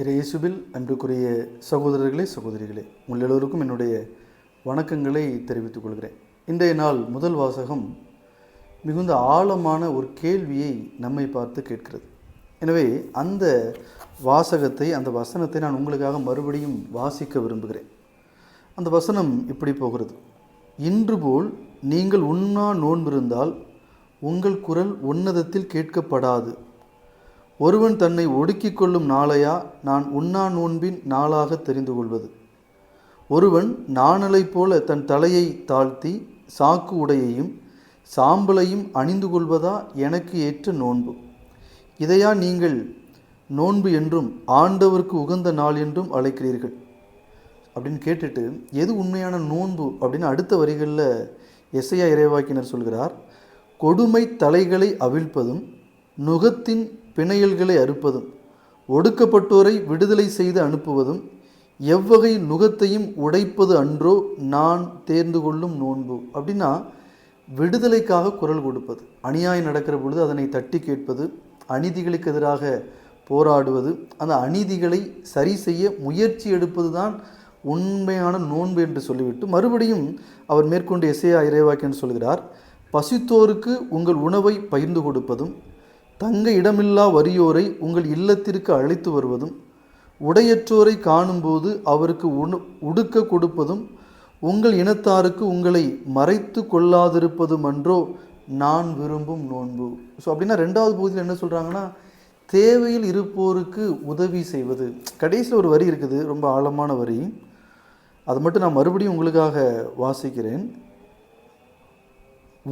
இயேசுவில் அன்புக்குரிய சகோதரர்களே சகோதரிகளே உங்கள் எல்லோருக்கும் என்னுடைய வணக்கங்களை தெரிவித்துக் கொள்கிறேன். இன்றைய நாள் முதல் வாசகம் மிகுந்த ஆழமான ஒரு கேள்வியை நம்மை பார்த்து கேட்கிறது. எனவே அந்த வாசகத்தை அந்த வசனத்தை நான் உங்களுக்காக மறுபடியும் வாசிக்க விரும்புகிறேன். அந்த வசனம் இப்படி போகிறது. இன்று போல் நீங்கள் உண்ணா நோன்பிருந்தால் உங்கள் குரல் உன்னதத்தில் கேட்கப்படாது. ஒருவன் தன்னை ஒடுக்கிக் கொள்ளும் நாளையா நான் உண்ணா நோன்பின் நாளாக தெரிந்து கொள்வது. ஒருவன் நாணலைப் போல தன் தலையை தாழ்த்தி சாக்கு உடையையும் சாம்பலையும் அணிந்து கொள்வதா எனக்கு ஏற்ற நோன்பு? இதையா நீங்கள் நோன்பு என்றும் ஆண்டவருக்கு உகந்த நாள் என்றும் அழைக்கிறீர்கள். அப்படின்னு கேட்டுட்டு எது உண்மையான நோன்பு? அப்படின்னு அடுத்த வரிகளில் எஸ்ஐயா இறைவாக்கினர் சொல்கிறார் கொடுமை தலைகளை அவிழ்ப்பதும் நுகத்தின் பிணையல்களை அறுப்பதும் ஒடுக்கப்பட்டோரை விடுதலை செய்து அனுப்புவதும் எவ்வகை நுகத்தையும் உடைப்பது அன்றோ நான் தேர்ந்து கொள்ளும் நோன்பு. அப்படின்னா விடுதலைக்காக குரல் கொடுப்பது. அநியாயம் நடக்கிற பொழுது அதனை தட்டி கேட்பது அநீதிகளுக்கு எதிராக போராடுவது அந்த அநீதிகளை சரி செய்ய முயற்சி எடுப்பது தான் உண்மையான நோன்பு என்று சொல்லிவிட்டு மறுபடியும் அவர் மேற்கொண்டு இறைவாக்கி இறைவாக்கியன் சொல்கிறார் பசித்தோருக்கு உங்கள் உணவை பகிர்ந்து கொடுப்பதும் தங்க இடமில்லா வறியோரை உங்கள் இல்லத்திற்கு அழைத்து வருவதும் உடையற்றோரை காணும்போது அவருக்கு உணு உடுக்க கொடுப்பதும் உங்கள் இனத்தாருக்கு உங்களை மறைத்து கொள்ளாதிருப்பதும் அன்றோ நான் விரும்பும் நோன்பு. ஸோ அப்படின்னா ரெண்டாவது பகுதியில் என்ன சொல்கிறாங்கன்னா தேவையில் இருப்போருக்கு உதவி செய்வது. கடைசியில் ஒரு வரி இருக்குது ரொம்ப ஆழமான வரி. அது மட்டும் நான் மறுபடியும் உங்களுக்காக வாசிக்கிறேன்.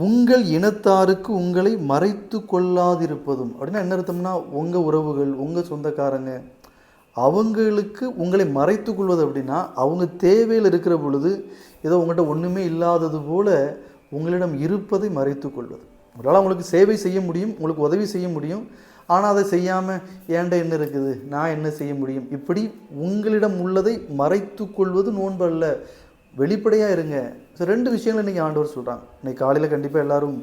உங்கள் இனத்தாருக்கு உங்களை மறைத்து கொள்ளாதிருப்பதும். அப்படின்னா என்ன அர்த்தம்னா உங்கள் உறவுகள் உங்கள் சொந்தக்காரங்க அவங்களுக்கு உங்களை மறைத்து கொள்வது அப்படின்னா அவங்க தேவையில் இருக்கிற பொழுது ஏதோ உங்கள்கிட்ட ஒன்றுமே இல்லாதது போல் உங்களிடம் இருப்பதை மறைத்து கொள்வது. உங்களால் உங்களுக்கு சேவை செய்ய முடியும் உங்களுக்கு உதவி செய்ய முடியும். ஆனால் அதை செய்யாமல் ஏண்ட என்ன இருக்குது? நான் என்ன செய்ய முடியும்? இப்படி உங்களிடம் உள்ளதை மறைத்து கொள்வது நோன்பு அல்ல வெளிப்படையாக இருங்க. ஸோ ரெண்டு விஷயங்களை இன்றைக்கி ஆண்டவர் சொல்கிறாங்க இன்னைக்கு காலையில் கண்டிப்பாக எல்லாரும்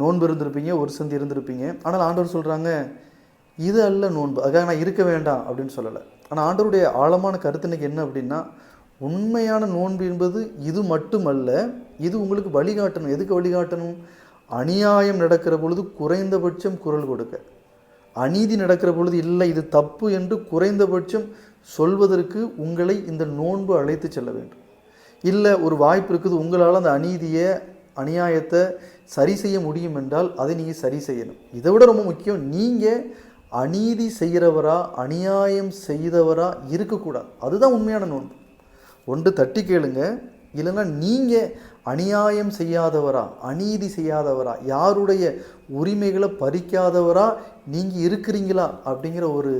நோன்பு இருந்திருப்பீங்க ஒரு சந்தி இருந்திருப்பீங்க. ஆனால் ஆண்டவர் சொல்கிறாங்க இது அல்ல நோன்பு. அதுக்காக நான் இருக்க வேண்டாம் அப்படின்னு சொல்லலை. ஆனால் ஆண்டவருடைய ஆழமான கருத்து இன்னைக்கு என்ன அப்படின்னா உண்மையான நோன்பு என்பது இது மட்டுமல்ல இது உங்களுக்கு வழிகாட்டணும். எதுக்கு வழிகாட்டணும்? அநியாயம் நடக்கிற பொழுது குறைந்தபட்சம் குரல் கொடுக்க. அநீதி நடக்கிற பொழுது இல்லை இது தப்பு என்று குறைந்தபட்சம் சொல்வதற்கு உங்களை இந்த நோன்பு அழைத்து செல்ல வேண்டும். இல்லை ஒரு வாய்ப்பு இருக்குது உங்களால் அந்த அநீதியை அநியாயத்தை சரி செய்ய முடியும் என்றால் அதை நீங்கள் சரி செய்யணும். இதை விட ரொம்ப முக்கியம் நீங்கள் அநீதி செய்கிறவரா அநியாயம் செய்தவரா இருக்கக்கூடாது. அதுதான் உண்மையான நோன்பு. ஒன்று தட்டி கேளுங்க. இல்லைன்னா நீங்கள் அநியாயம் செய்யாதவரா அநீதி செய்யாதவரா யாருடைய உரிமைகளை பறிக்காதவரா நீங்கள் இருக்கிறீங்களா அப்படிங்கிற ஒரு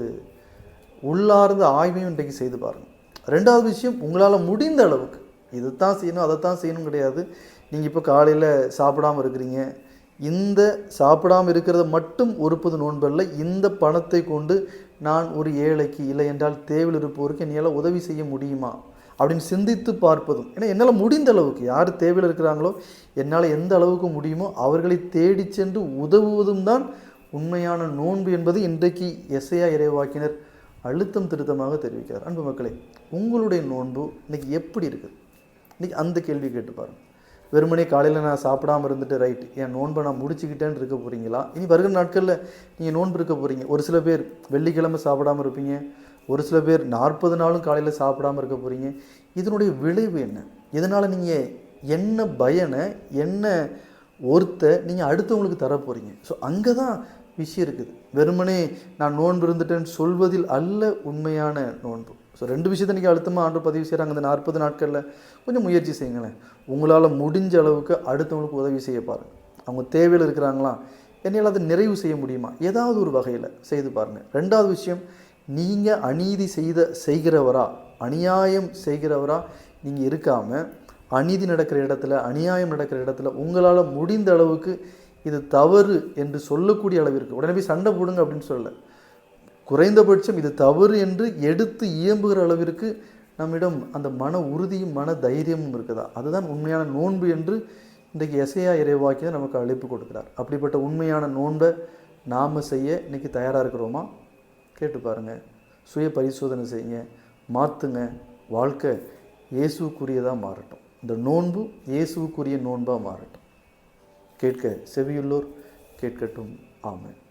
உள்ளார்ந்த ஆய்வையும் இன்றைக்கு செய்து பாருங்கள் ரெண்டாவது விஷயம் உங்களால் முடிந்த அளவுக்கு இதுதான் செய்யணும் அதைத்தான் செய்யணும் கிடையாது. நீங்கள் இப்போ காலையில் சாப்பிடாமல் இருக்கிறீங்க. இந்த சாப்பிடாமல் இருக்கிறத மட்டும் ஒருப்பது நோன்பல்ல. இந்த பணத்தை கொண்டு நான் ஒரு ஏழைக்கு இல்லை என்றால் தேவையில் இருப்பவருக்கு என்னால் உதவி செய்ய முடியுமா? அப்படின்னு சிந்தித்து பார்ப்பதும். ஏன்னா என்னால் முடிந்த அளவுக்கு யார் தேவையில் இருக்கிறாங்களோ என்னால் எந்த அளவுக்கு முடியுமோ அவர்களை தேடி சென்று உதவுவதும் தான் உண்மையான நோன்பு என்பது இன்றைக்கு எஸ்ஐயா இறைவாக்கினர் அழுத்தம் திருத்தமாக தெரிவிக்கிறார். அன்பு மக்களே உங்களுடைய நோன்பு இன்றைக்கி எப்படி இருக்குது? இன்றைக்கி அந்த கேள்வி கேட்டு பாருங்கள் வெறுமனே காலையில் நான் சாப்பிடாம இருந்துட்டு ரைட் என் நோன்பை நான் முடிச்சுக்கிட்டேன்னு இருக்க போகிறீங்களா இனி வருகிற நாட்களில் நீங்கள் நோன்பு இருக்க போகிறீங்க ஒரு சில பேர் வெள்ளிக்கிழமை சாப்பிடாம இருப்பீங்க. ஒரு சில பேர் நாற்பது நாளும் காலையில் சாப்பிடாம இருக்க போகிறீங்க இதனுடைய விளைவு என்ன? இதனால் நீங்கள் என்ன பயனை என்ன ஒருத்த நீங்கள் அடுத்தவங்களுக்கு தர போகிறீங்க ஸோ அங்கே தான் விஷயம் இருக்குது. வெறுமனே நான் நோன்பு இருந்துட்டேன்னு சொல்வதில் அல்ல உண்மையான நோன்பு. ஸோ ரெண்டு விஷயத்தை நீங்கள் அழுத்தமாக ஆண்டு பதிவு செய்கிறாங்க அந்த நாற்பது நாட்களில் கொஞ்சம் முயற்சி செய்யுங்களேன். உங்களால் முடிஞ்ச அளவுக்கு அடுத்தவங்களுக்கு உதவி செய்ய பாருங்கள் அவங்க தேவையில் இருக்கிறாங்களா? என்னையால் அதை நிறைவு செய்ய முடியுமா? ஏதாவது ஒரு வகையில் செய்து பாருங்கள் ரெண்டாவது விஷயம் நீங்கள் அநீதி செய்த செய்கிறவரா அநியாயம் செய்கிறவரா நீங்கள் இருக்காமல் அநீதி நடக்கிற இடத்துல அநியாயம் நடக்கிற இடத்துல உங்களால் முடிந்த அளவுக்கு இது தவறு என்று சொல்லக்கூடிய அளவிற்கு உடனே போய் சண்டை போடுங்க அப்படின்னு சொல்லலை. குறைந்தபட்சம் இது தவறு என்று எடுத்து இயம்புகிற அளவிற்கு நம்மிடம் அந்த மன உறுதியும் மன தைரியமும் இருக்குதா? அதுதான் உண்மையான நோன்பு என்று இன்றைக்கு எசையா இறைவாக்கி நமக்கு அழைப்பு கொடுக்கிறார். அப்படிப்பட்ட உண்மையான நோன்பை நாம் செய்ய இன்றைக்கி தயாராக இருக்கிறோமா? கேட்டு பாருங்கள் சுய பரிசோதனை செய்யுங்க. மாற்றுங்க வாழ்க்கை இயேசுக்குரியதாக மாறட்டும். இந்த நோன்பு இயேசுக்குரிய நோன்பாக மாறட்டும். கேட்க செவியுள்ளோர் கேட்கட்டும். ஆமாம்